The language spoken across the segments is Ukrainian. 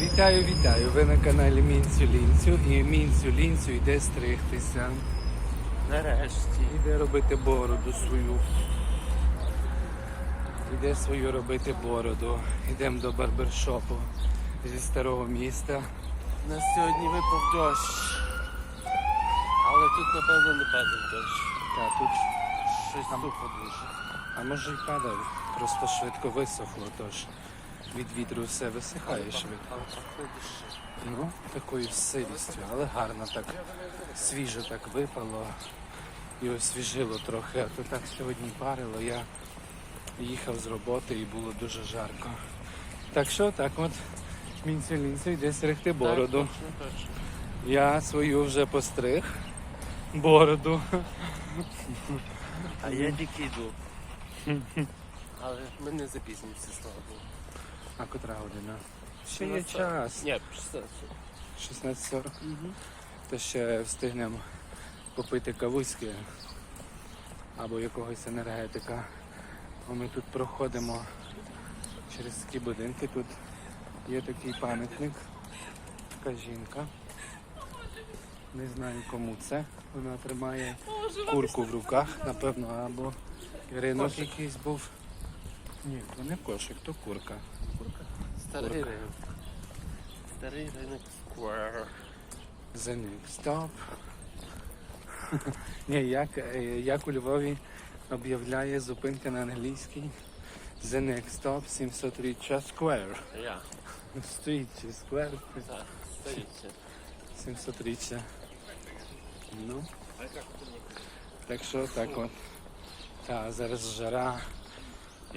Вітаю, вітаю! Ви на каналі Мінцю Лінцю і Мінцю Лінцю йде стригтися. Нарешті. Іде робити бороду свою. Іде свою робити бороду. Йдемо до барбершопу зі старого міста. У нас сьогодні випав дощ. Але тут, напевно, не падав дощ. Та тут, Щось тупо дуже. а може й падав, просто швидко висохло, тож від вітру все висихає швидко. Ну, такою сирістю, але гарно так свіжо так випало і освіжило трохи. А то так сьогодні парило. Я їхав з роботи і було дуже жарко. Так що так от мінцю лінцю йде стригти бороду. Я свою вже постриг. Бороду. А я тільки йду. Але ми не запізнимося, слава Богу. А котра година? Ще є час. Ні, 16. 16.40. То ще встигнемо попити кавуськи або якогось енергетика. А ми тут проходимо через такі будинки. Тут є такий пам'ятник. Така жінка. Не знаю кому це. Вона тримає курку в руках, напевно, або ринок якийсь був. Ні, то не кошик, то курка. Старий ринок. Старий ринок Сквер. The next stop. Ні, як, е, як у Львові об'являє зупинка на англійській. The next stop 700 Square. Я. Стоїть чи Square Так, стоїть. 700 Ну. Так що так от. Та, зараз жара. В,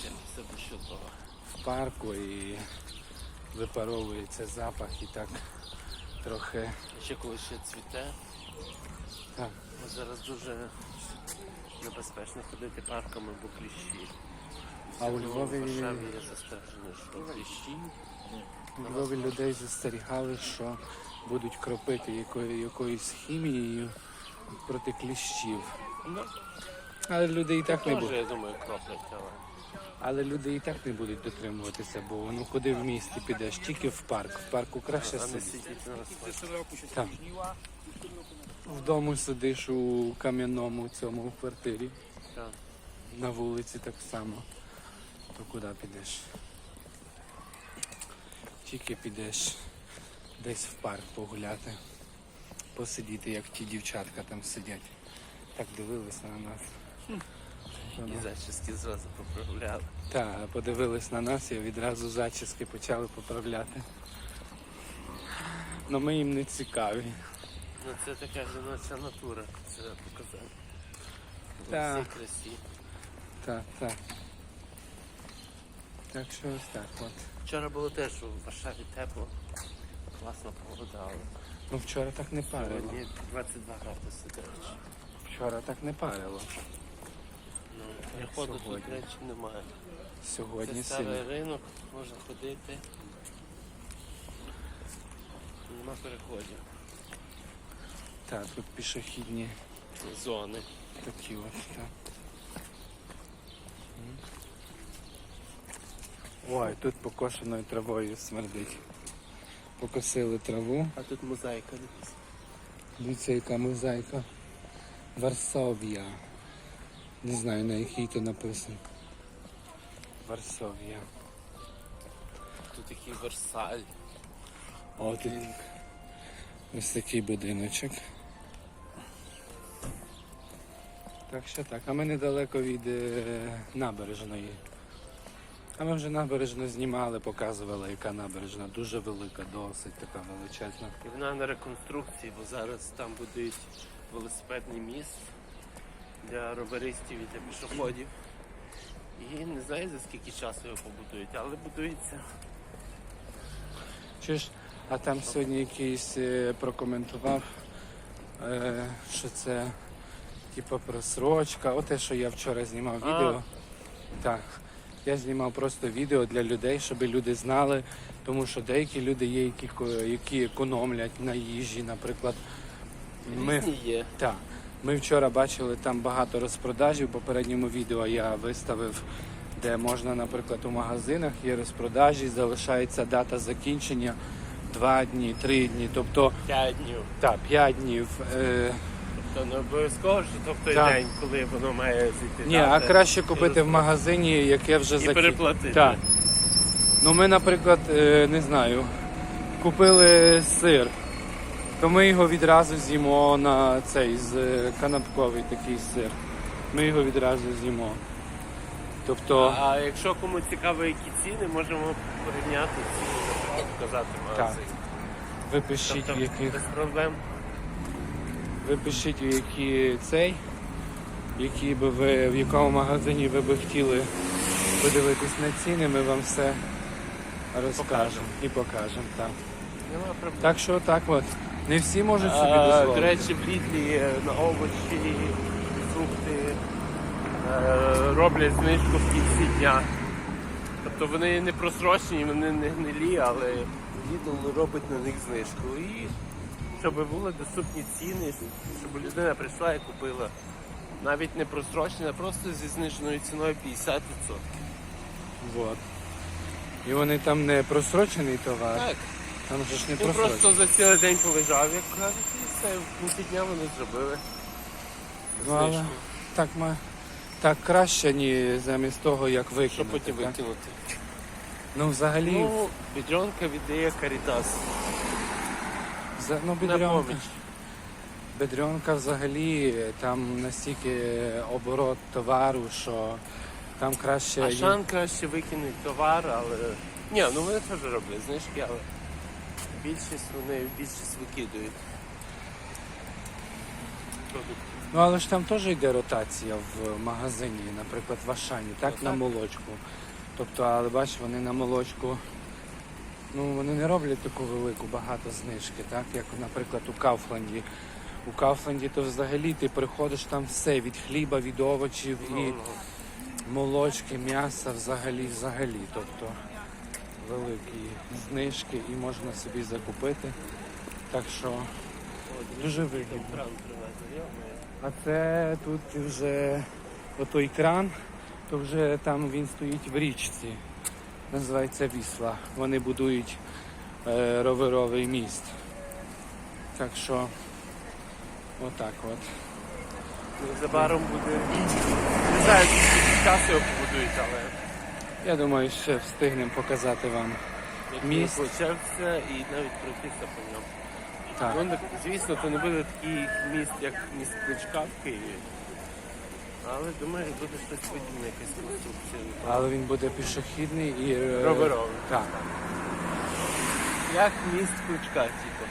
ще, би що того. Парку і випаровується запах і так трохи. Ще коли ще цвіте. Так. Бо зараз дуже небезпечно ходити парками, бо кліщі. А у Львові- є застереження, що кліщі. У Львові людей застерігали, що будуть кропити якою, якоюсь хімією проти кліщів. Ну, Але люди і так не теж, будуть. я думаю, кроплять, але. Але люди і так не будуть дотримуватися, бо ну куди в місті підеш, тільки в парк. В парку краще сидіти. Так. Вдома сидиш у кам'яному цьому квартирі, на вулиці так само. То куди підеш? Тільки підеш десь в парк погуляти, посидіти, як ті дівчатка там сидять. Так дивилися на нас. І зачіски зразу поправляли. Так, подивились на нас і відразу зачіски почали поправляти. Ну ми їм не цікаві. Ну це така жіноча натура, це показати. Так. всій красі. Так, так. Так що ось так от. Вчора було теж у Варшаві тепло. Класна погода, але Ну вчора так не парило. сьогодні 22 градуси, до речі. Вчора так не парило. Ну, переходу тут, речі, немає. Сьогодні Це старий сильно. ринок, можна ходити. Нема переходів. Так, тут пішохідні Зони. такі от. Так. Ой, тут покошеною травою смердить. Покосили траву. А тут мозаїка дивись. Дивіться, яка мозаїка. Варсовія. Не знаю, на якій то написано. Варсовія. Тут такий Версаль. О, тут ось такий будиночок. Так що так, а ми недалеко від е, набережної. А ми вже набережну знімали, показували, яка набережна. Дуже велика, досить така величезна. І вона на реконструкції, бо зараз там будують велосипедний міст для роверистів і для пішоходів. І не знаю за скільки часу його побудують, але будується. Ж, а там сьогодні якийсь е, прокоментував, е, що це типу просрочка. Оте, що я вчора знімав відео. Так. Я знімав просто відео для людей, щоб люди знали, тому що деякі люди є, які, які економлять на їжі, наприклад. Ми, Різні є. так, ми вчора бачили там багато розпродажів. В попередньому відео я виставив де можна, наприклад, у магазинах є розпродажі, залишається дата закінчення 2 дні, 3 дні, тобто 5 днів. так, 5 днів. Е, Тобто не обов'язково, що то в той Так. день, коли воно має зійти. ні, а краще купити в магазині, яке вже І закінчено. переплатити. Так. Ну ми, наприклад, е, не знаю, купили сир, то ми його відразу з'їмо на цей з е, канапковий такий сир. Ми його відразу з'їмо. Тобто, А якщо кому цікаво, які ціни, можемо порівняти ціни, наприклад, показати магазин. ви пишіть, в Тобто, яких, без проблем. ви пишіть, в які цей, які би ви, в якому магазині ви би хотіли подивитись на ціни, ми вам все розкажемо Покажемо. і покажемо. Так. Нема проблем. так що так от. Не всі можуть собі А, дозволити. До речі, в Лідлі на овочі, фрукти е, роблять знижку в кінці дня. Тобто вони не просрочені, вони не гнилі, але Lidl робить на них знижку. І щоб були доступні ціни, щоб людина прийшла і купила. Навіть не просрочена, а просто зі зниженою ціною 50%. Вот. І вони там не просрочений товар, Так, там же ж не він просто за цілий день полежав, як кажуть, і все, в кінці дня вони зробили. Ну, але Знижку. так, ма- так краще, ніж замість того, як викинути. Щоб потім так? викинути. Ну, взагалі, Ну, бідренка віддає Карітас. за, ну, На поміч. бедренка взагалі там настільки оборот товару, що там краще. А їм- Шанка ще викине товар, але. Ні, ну вони теж роблять знижки, але більшість вони більшість викидують. Ну але ж там теж йде ротація в магазині, наприклад, в Ашані, так, Ну, на молочку. Тобто, але бачиш, вони на молочку, ну вони не роблять таку велику багато знижки, так, як, наприклад, у Кауфланді. У Кауфланді то взагалі ти приходиш там все від хліба, від овочів і Ну, молочки, м'яса взагалі, взагалі. Тобто великі знижки і можна собі закупити. Так що дуже вигідно. А це тут вже отой кран, то вже там він стоїть в річці. Називається Вісла. Вони будують е, роверовий міст. Так що отак от. Незабаром буде. Не знаю, часу його побудують, але Я думаю, ще встигнемо показати вам. Міст. почався і навіть пройтися по ньому. Так. Ну, так, звісно, то не буде такий міст, як міст Кличка в Києві. Але думаю, буде щось подібне, якась конструкція. Але він буде пішохідний і е, Роверовий. Так. Як міст Кличка, типу.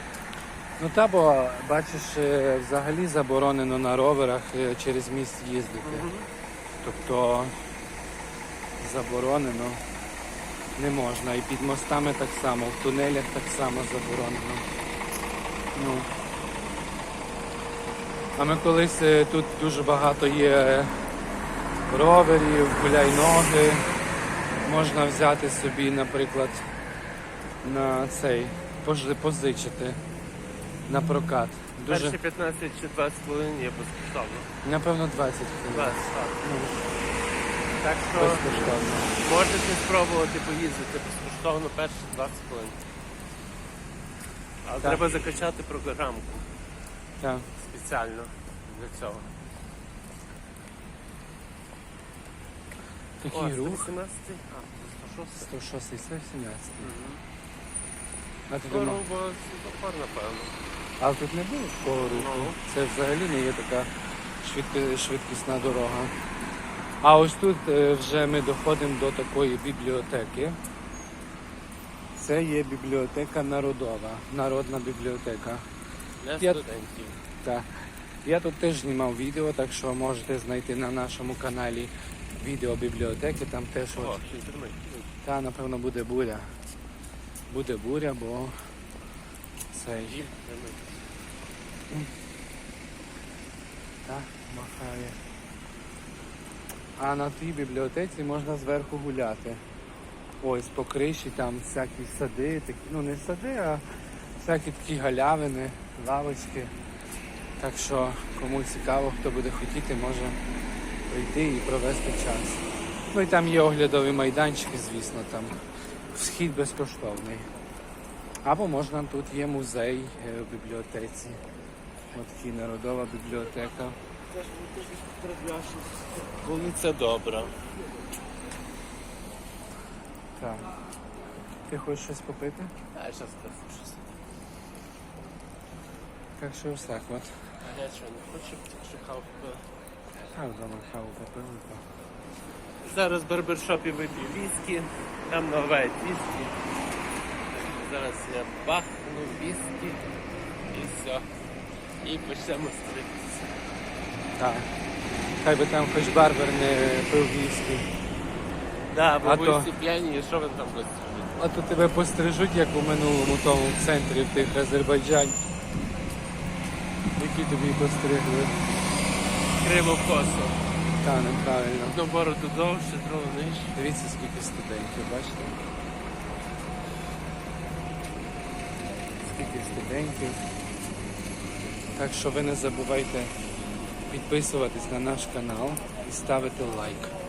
Ну та бо бачиш, е, взагалі заборонено на роверах е, через міст їздити. Тобто заборонено не можна. І під мостами так само, в тунелях так само заборонено. Ну. А ми колись е, тут дуже багато є роверів, гуляй-ноги. Можна взяти собі, наприклад, на цей, позичити на прокат. Дуже, Перші 15 чи 20 хвилин є безкоштовно. напевно, 20 хвилин. 20, так. Ну, Так що безкоштовно. можете спробувати поїздити безкоштовно перші 20 хвилин. Але Так. треба закачати програмку Так. спеціально для цього. Такий О, рух. 118, а, 106. 106 це 17. А ти Скоро бо світлофор, напевно. а тут не було такого руху. Ну. Це взагалі не є така швидко- швидкісна дорога. А ось тут е, вже ми доходимо до такої бібліотеки. Це є бібліотека народова, народна бібліотека. Для Я- студентів. Так. Я тут теж знімав відео, так що можете знайти на нашому каналі відео бібліотеки. Там теж О, от, та напевно буде буря. Буде буря, бо цей інтернет. махає. А на тій бібліотеці можна зверху гуляти. Ось по криші там всякі сади, такі, ну не сади, а всякі такі галявини, лавочки. Так що кому цікаво, хто буде хотіти, може прийти і провести час. Ну і там є оглядові майданчики, звісно, там вхід безкоштовний. Або можна тут є музей е, в бібліотеці. От такий народова бібліотека. Вулиця добра. Так. Ти хочеш щось попити? А я зараз скажу щось. Так що ось так от. А я що, не хочу, що хавку. А вдома каву попили. то. Зараз в барбершопі вип'ю віскі, там нове віскі. Зараз я бахну віскі і все. І почнемо стритися. Так. Хай би там хоч барбер не пив віскі. Да, бо А ви то- всі п'яні, і що ви там будете робити? А то тебе пострижуть, як у минулому тому центрі в тих Азербайджані. Які тобі постригли? Криво косо. Та, неправильно. Одну бороду довше, другу нижче. Дивіться, скільки студентів, бачите? Скільки студентів. Так що ви не забувайте підписуватись на наш канал і ставити лайк.